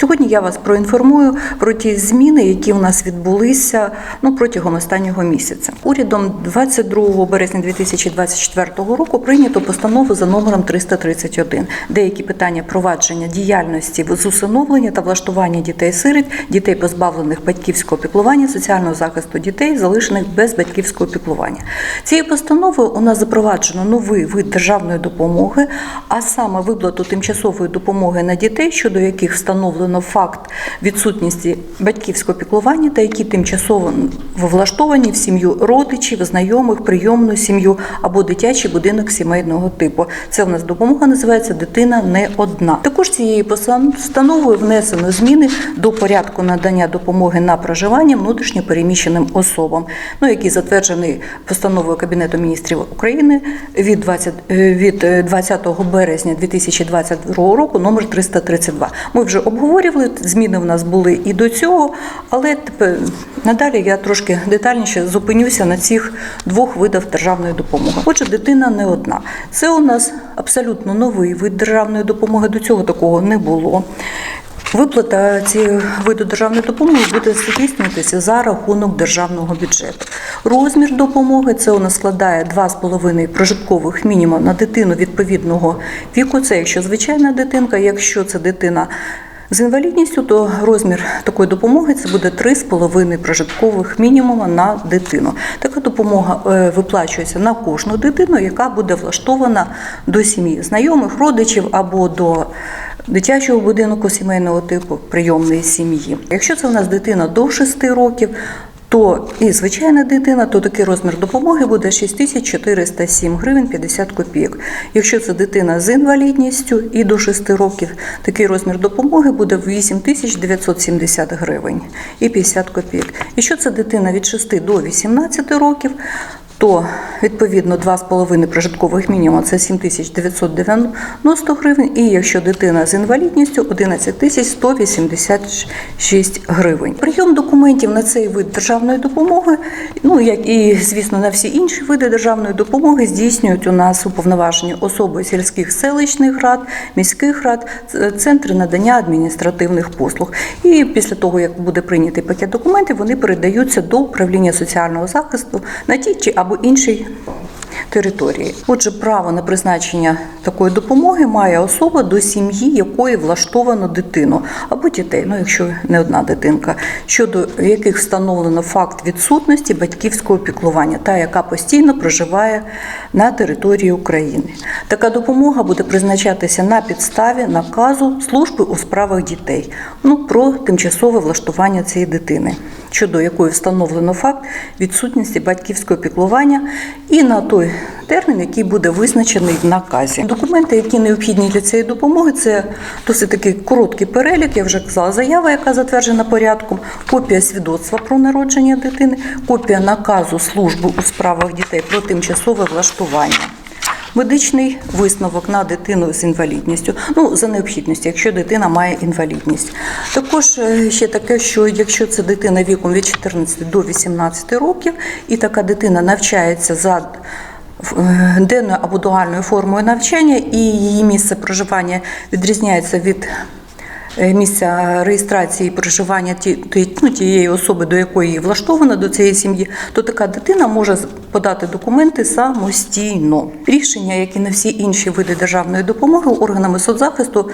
Сьогодні я вас проінформую про ті зміни, які у нас відбулися ну, протягом останнього місяця. Урядом 22 березня 2024 року прийнято постанову за номером 331. Деякі питання провадження діяльності з усиновлення та влаштування дітей-сиріт, дітей позбавлених батьківського піклування, соціального захисту дітей, залишених без батьківського піклування. Цією постановою у нас запроваджено новий вид державної допомоги, а саме виплату тимчасової допомоги на дітей, щодо яких встановлено факт відсутності батьківського піклування та які тимчасово влаштовані в сім'ю родичів, знайомих, прийомну сім'ю або дитячий будинок сімейного типу. Це у нас допомога називається Дитина не одна. Також цією постановою внесено зміни до порядку надання допомоги на проживання внутрішньо переміщеним особам, ну який затверджений постановою Кабінету міністрів України від 20, е, від е, 20 березня 2022 року, номер 332. Ми вже обговорювали, зміни в нас були і до цього, але тепер надалі я трошки детальніше зупинюся на цих двох видах державної допомоги. Отже, дитина не одна. Це у нас абсолютно новий вид державної допомоги. До цього такого не було. Виплата цієї виду державної допомоги буде здійснюватися за рахунок державного бюджету. Розмір допомоги це у нас складає 2,5 прожиткових мінімум на дитину відповідного віку. Це якщо звичайна дитинка, якщо це дитина. З інвалідністю, то розмір такої допомоги це буде 3,5 прожиткових мінімума на дитину. Така допомога е, виплачується на кожну дитину, яка буде влаштована до сім'ї знайомих, родичів або до дитячого будинку сімейного типу прийомної сім'ї. Якщо це в нас дитина до 6 років, то і звичайна дитина, то такий розмір допомоги буде 6407 гривень 50 копійок. Якщо це дитина з інвалідністю і до 6 років, такий розмір допомоги буде 8970 гривень і 50 копійок. Якщо це дитина від 6 до 18 років, то відповідно 2,5 прожиткових мінімум це 7990 гривень. І якщо дитина з інвалідністю 11 186 гривень. Прийом документів на цей вид державної допомоги, ну як і звісно на всі інші види державної допомоги, здійснюють у нас уповноважені особи сільських селищних рад, міських рад, центри надання адміністративних послуг. І після того, як буде прийнятий пакет документів, вони передаються до управління соціального захисту на ті чи або іншій території. Отже, право на призначення такої допомоги має особа до сім'ї, якої влаштовано дитину або дітей, ну якщо не одна дитинка, щодо яких встановлено факт відсутності батьківського піклування, та яка постійно проживає на території України. Така допомога буде призначатися на підставі наказу служби у справах дітей ну, про тимчасове влаштування цієї дитини, щодо якої встановлено факт відсутності батьківського піклування і на той термін, який буде визначений в наказі. Документи, які необхідні для цієї допомоги, це досить такий короткий перелік. Я вже казала, заява, яка затверджена порядком, копія свідоцтва про народження дитини, копія наказу служби у справах дітей про тимчасове влаштування. Медичний висновок на дитину з інвалідністю, ну за необхідністю, якщо дитина має інвалідність. Також е, ще таке, що якщо це дитина віком від 14 до 18 років, і така дитина навчається за е, денною або дуальною формою навчання, і її місце проживання відрізняється від місця реєстрації проживання ті- ну, тієї особи, до якої її влаштовано до цієї сім'ї, то така дитина може подати документи самостійно. Рішення, як і на всі інші види державної допомоги, органами соцзахисту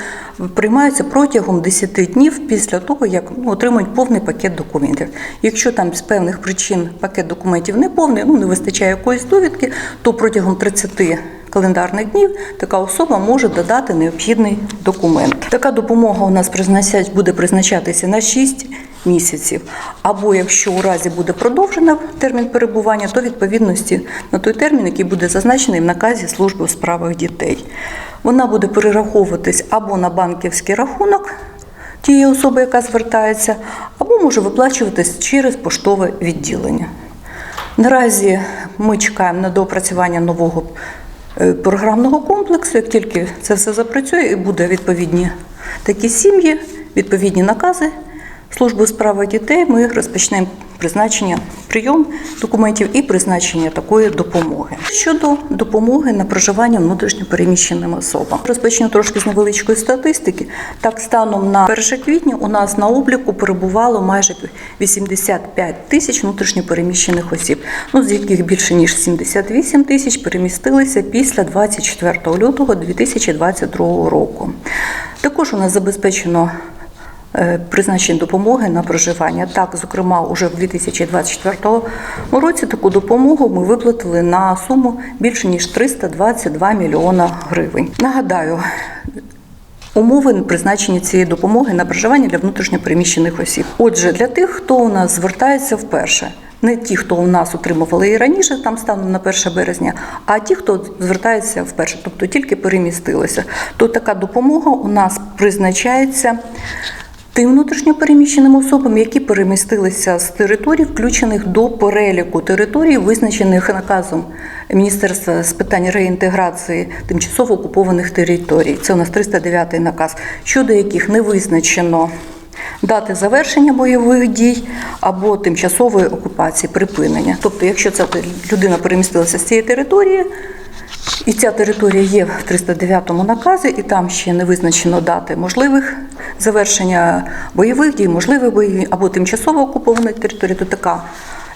приймаються протягом 10 днів після того, як отримують повний пакет документів. Якщо там з певних причин пакет документів не повний, ну не вистачає якоїсь довідки, то протягом 30 календарних днів така особа може додати необхідний документ. Така допомога у нас буде призначатися на 6 місяців. Або якщо у разі буде продовжено термін перебування, то відповідності на той термін, який буде зазначений в наказі служби у справах дітей. Вона буде перераховуватись або на банківський рахунок тієї особи, яка звертається, або може виплачуватись через поштове відділення. Наразі ми чекаємо на доопрацювання нового програмного комплексу. Як тільки це все запрацює і буде відповідні такі сім'ї, відповідні накази, службою справи дітей ми розпочнемо призначення прийом документів і призначення такої допомоги. Щодо допомоги на проживання внутрішньопереміщеним особам, розпочну трошки з невеличкої статистики. Так, станом на 1 квітня у нас на обліку перебувало майже 85 тисяч внутрішньопереміщених осіб, ну з яких більше ніж 78 тисяч перемістилися після 24 лютого 2022 року. Також у нас забезпечено е, призначення допомоги на проживання. Так, зокрема, уже в 2024 році таку допомогу ми виплатили на суму більше ніж 322 мільйона гривень. Нагадаю. Умови призначення цієї допомоги на проживання для внутрішньопереміщених осіб. Отже, для тих, хто у нас звертається вперше, не ті, хто у нас отримували і раніше, там станом на 1 березня, а ті, хто звертається вперше, тобто тільки перемістилися, то така допомога у нас призначається тим внутрішньопереміщеним особам, які перемістилися з територій, включених до переліку територій, визначених наказом Міністерства з питань реінтеграції тимчасово окупованих територій. Це у нас 309 наказ, щодо яких не визначено дати завершення бойових дій або тимчасової окупації, припинення. Тобто, якщо ця людина перемістилася з цієї території. І ця територія є в 309 наказі, і там ще не визначено дати можливих завершення бойових дій, можливих бойових або тимчасово окупованої території, то така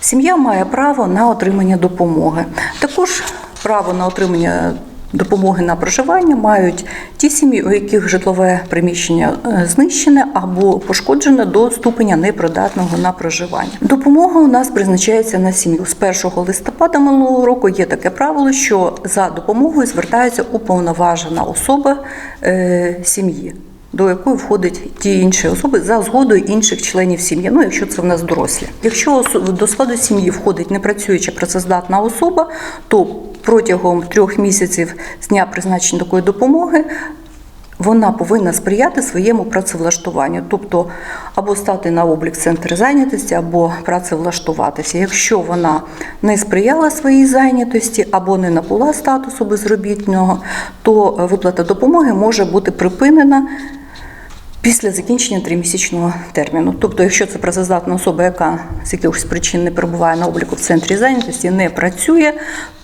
сім'я має право на отримання допомоги. Також право на отримання допомоги на проживання мають ті сім'ї, у яких житлове приміщення е, знищене або пошкоджене до ступеня непридатного на проживання. Допомога у нас призначається на сім'ю. З 1 листопада минулого року є таке правило, що за допомогою звертається уповноважена особа е, сім'ї. До якої входять ті інші особи за згодою інших членів сім'ї, ну якщо це в нас дорослі. Якщо до складу сім'ї входить непрацююча працездатна особа, то протягом трьох місяців з дня призначення такої допомоги вона повинна сприяти своєму працевлаштуванню, тобто або стати на облік в центр зайнятості, або працевлаштуватися. Якщо вона не сприяла своїй зайнятості або не набула статусу безробітного, то виплата допомоги може бути припинена. Після закінчення тримісячного терміну. Тобто, якщо це працездатна особа, яка з якихось причин не перебуває на обліку в центрі зайнятості, не працює,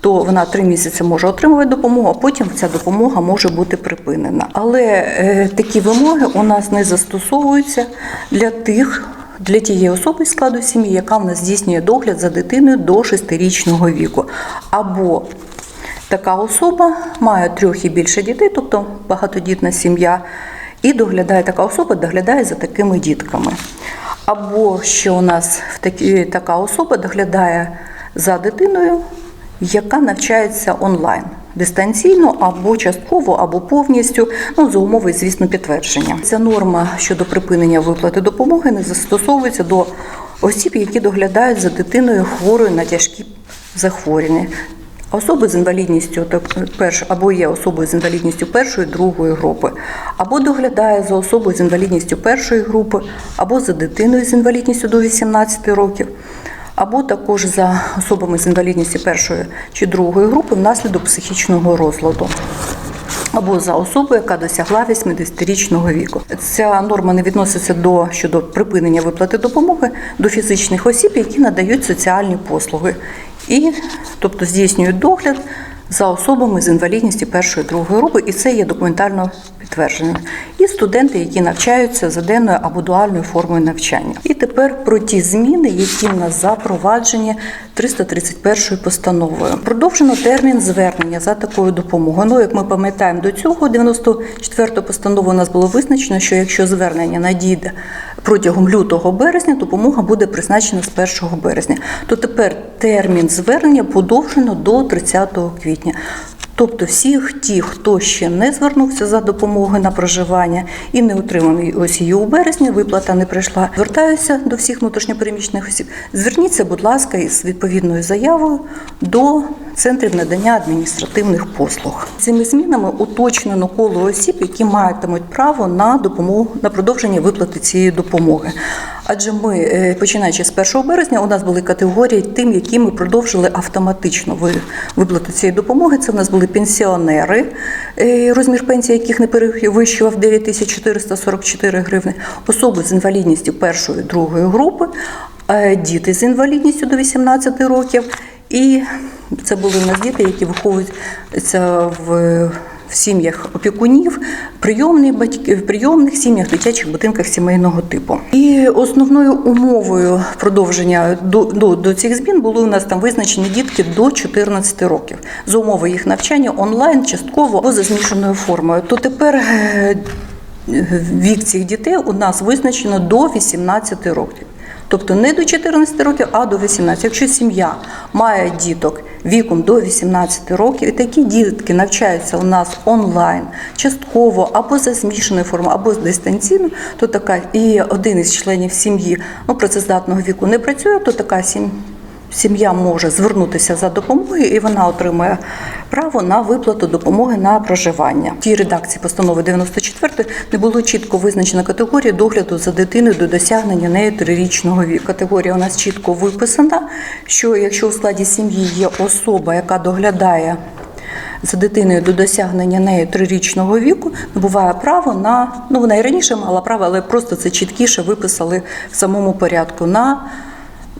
то вона три місяці може отримувати допомогу, а потім ця допомога може бути припинена. Але е, такі вимоги у нас не застосовуються для тих. Для тієї особи з складу сім'ї, яка в нас здійснює догляд за дитиною до 6-річного віку, або така особа має трьох і більше дітей, тобто багатодітна сім'я, і доглядає така особа, доглядає за такими дітками. Або що у нас в такі, така особа доглядає за дитиною, яка навчається онлайн. Дистанційно або частково, або повністю, ну за умови, звісно, підтвердження. Ця норма щодо припинення виплати допомоги не застосовується до осіб, які доглядають за дитиною хворою на тяжкі захворювання. Особи з інвалідністю перш, або є особою з інвалідністю першої, другої групи, або доглядає за особою з інвалідністю першої групи, або за дитиною з інвалідністю до 18 років, або також за особами з інвалідністю першої чи другої групи внаслідок психічного розладу. Або за особу, яка досягла 80-річного віку. Ця норма не відноситься до щодо припинення виплати допомоги до фізичних осіб, які надають соціальні послуги, і тобто здійснюють догляд за особами з інвалідністю першої другої групи, і це є документально підтверджено. І студенти, які навчаються за денною або дуальною формою навчання. І тепер про ті зміни, які в нас запроваджені 331 постановою. Продовжено термін звернення за такою допомогою. Ну, як ми пам'ятаємо, до цього 94 постанови у нас було визначено, що якщо звернення надійде протягом лютого березня, допомога буде призначена з 1 березня. То тепер термін звернення подовжено до 30 квітня. Тобто всіх ті, хто ще не звернувся за допомогою на проживання і не отриманий ось її у березні, виплата не прийшла. Звертаюся до всіх внутрішньопереміщених осіб. Зверніться, будь ласка, із відповідною заявою до центрів надання адміністративних послуг. Цими змінами уточнено коло осіб, які матимуть право на допомогу на продовження виплати цієї допомоги. Адже ми, е, починаючи з 1 березня, у нас були категорії тим, які ми продовжили автоматично виплату цієї допомоги. Це в нас були пенсіонери, е, розмір пенсії яких не перевищував 9444 гривни, особи з інвалідністю першої другої групи, е, діти з інвалідністю до 18 років. І це були у нас діти, які виховуються в в сім'ях опікунів, прийомних батьків, прийомних сім'ях, дитячих будинках сімейного типу. І основною умовою продовження до, до, до цих змін були у нас там визначені дітки до 14 років за умови їх навчання онлайн, частково або за змішаною формою. То тепер е, вік цих дітей у нас визначено до 18 років. Тобто не до 14 років, а до 18. Якщо сім'я має діток віком до 18 років, і такі дітки навчаються у нас онлайн, частково або за змішаною формою, або дистанційно, то така і один із членів сім'ї ну, працездатного віку не працює, то така сім'я. Сім'я може звернутися за допомогою, і вона отримує право на виплату допомоги на проживання. В тій редакції постанови 94 не було чітко визначено категорії догляду за дитиною до досягнення нею трирічного віку. Категорія у нас чітко виписана, що якщо у складі сім'ї є особа, яка доглядає за дитиною до досягнення нею трирічного віку набуває право на ну вона і раніше мала право, але просто це чіткіше виписали в самому порядку на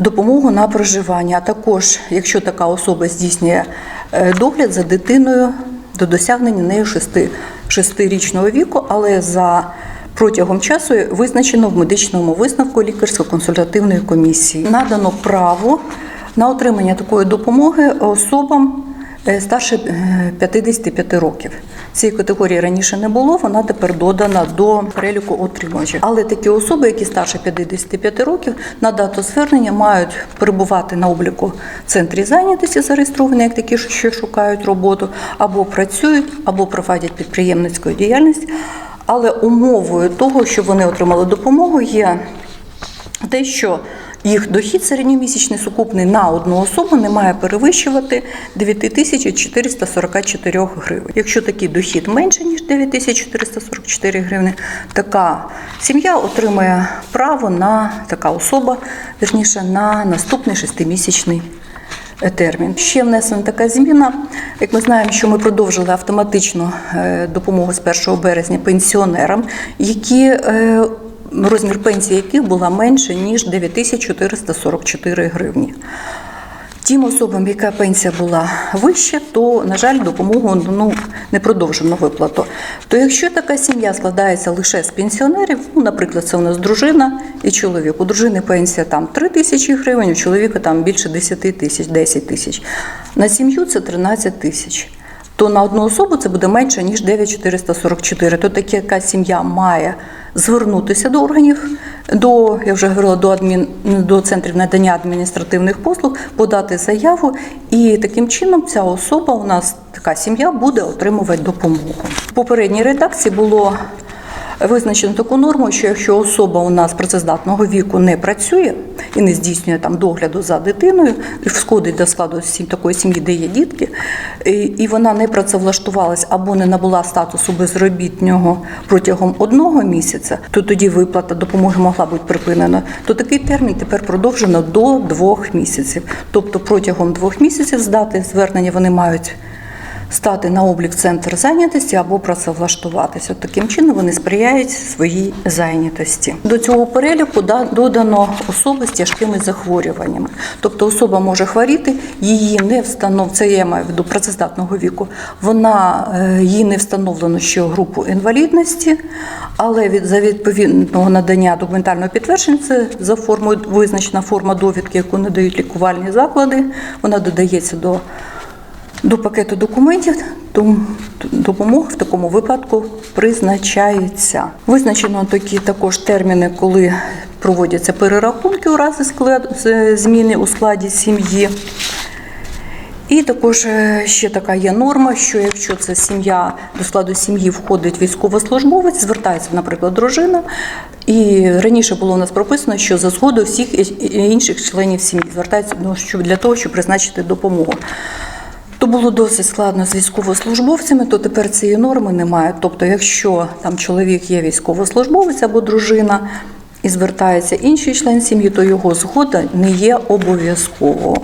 допомогу на проживання. А також, якщо така особа здійснює е, догляд за дитиною до досягнення нею шести, шестирічного віку, але за протягом часу визначено в медичному висновку лікарсько-консультативної комісії. Надано право на отримання такої допомоги особам старше е, 55 років. Цієї категорії раніше не було, вона тепер додана до переліку отримувачів. Але такі особи, які старше 55 років, на дату звернення мають перебувати на обліку в центрі зайнятості, зареєстровані як такі, що шукають роботу, або працюють, або проводять підприємницьку діяльність. Але умовою того, щоб вони отримали допомогу, є те, що їх дохід середньомісячний сукупний на одну особу не має перевищувати 9444 гривень. Якщо такий дохід менше ніж 9444 гривни, така сім'я отримує право на така особа, вірніше на наступний шестимісячний термін. Ще внесена така зміна. Як ми знаємо, що ми продовжили автоматичну е, допомогу з 1 березня пенсіонерам, які е, розмір пенсії яких була менше ніж 9444 гривні. Тим особам, яка пенсія була вища, то, на жаль, допомогу ну, не продовжено виплату. То якщо така сім'я складається лише з пенсіонерів, ну, наприклад, це у нас дружина і чоловік. У дружини пенсія там 3 тисячі гривень, у чоловіка там більше 10 тисяч, 10 тисяч. На сім'ю це 13 тисяч. То на одну особу це буде менше ніж 9444. То яка сім'я має звернутися до органів, до я вже говорила до адмін до центрів надання адміністративних послуг, подати заяву, і таким чином ця особа у нас така сім'я буде отримувати допомогу. В попередній редакції було визначено таку норму, що якщо особа у нас працездатного віку не працює і не здійснює там догляду за дитиною, і входить до складу такої сім'ї, де є дітки, і, вона не працевлаштувалась або не набула статусу безробітнього протягом одного місяця, то тоді виплата допомоги могла бути припинена. То такий термін тепер продовжено до двох місяців. Тобто протягом двох місяців з дати звернення вони мають стати на облік центр зайнятості або працевлаштуватися. От Таким чином вони сприяють своїй зайнятості. До цього переліку да- додано особи з тяжкими захворюваннями. Тобто особа може хворіти, її не встанов... це я маю виду працездатного віку. Вона е, їй не встановлено, що групу інвалідності, але від за відповідного надання документального підтвердження це за формою визначена форма довідки, яку надають лікувальні заклади. Вона додається до до пакету документів тому допомога в такому випадку призначається. Визначено такі також терміни, коли проводяться перерахунки у разі зміни у складі сім'ї. І також е, ще така є норма, що якщо це сім'я до складу сім'ї входить військовослужбовець, звертається, наприклад, дружина. І раніше було у нас прописано, що за згодою всіх інших членів сім'ї звертається ну, для того, щоб призначити допомогу. То було досить складно з військовослужбовцями, то тепер цієї норми немає. Тобто, якщо там чоловік є військовослужбовець або дружина і звертається інший член сім'ї, то його згода не є обов'язково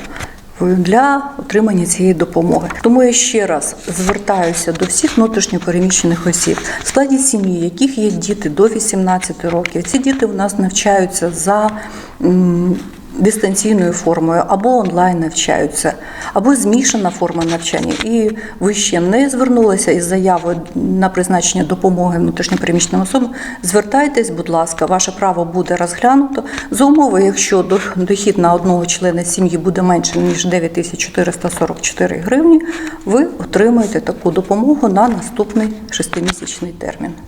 для отримання цієї допомоги. Тому я ще раз звертаюся до всіх внутрішньопереміщених осіб, в складі сім'ї, яких є діти до 18 років. Ці діти у нас навчаються за дистанційною формою або онлайн навчаються, або змішана форма навчання. І ви ще не звернулися із заявою на призначення допомоги внутрішньопереміщеним особам. Звертайтесь, будь ласка, ваше право буде розглянуто за умови, якщо до- дохід на одного члена сім'ї буде менше ніж 9444 гривні, ви отримаєте таку допомогу на наступний шестимісячний термін.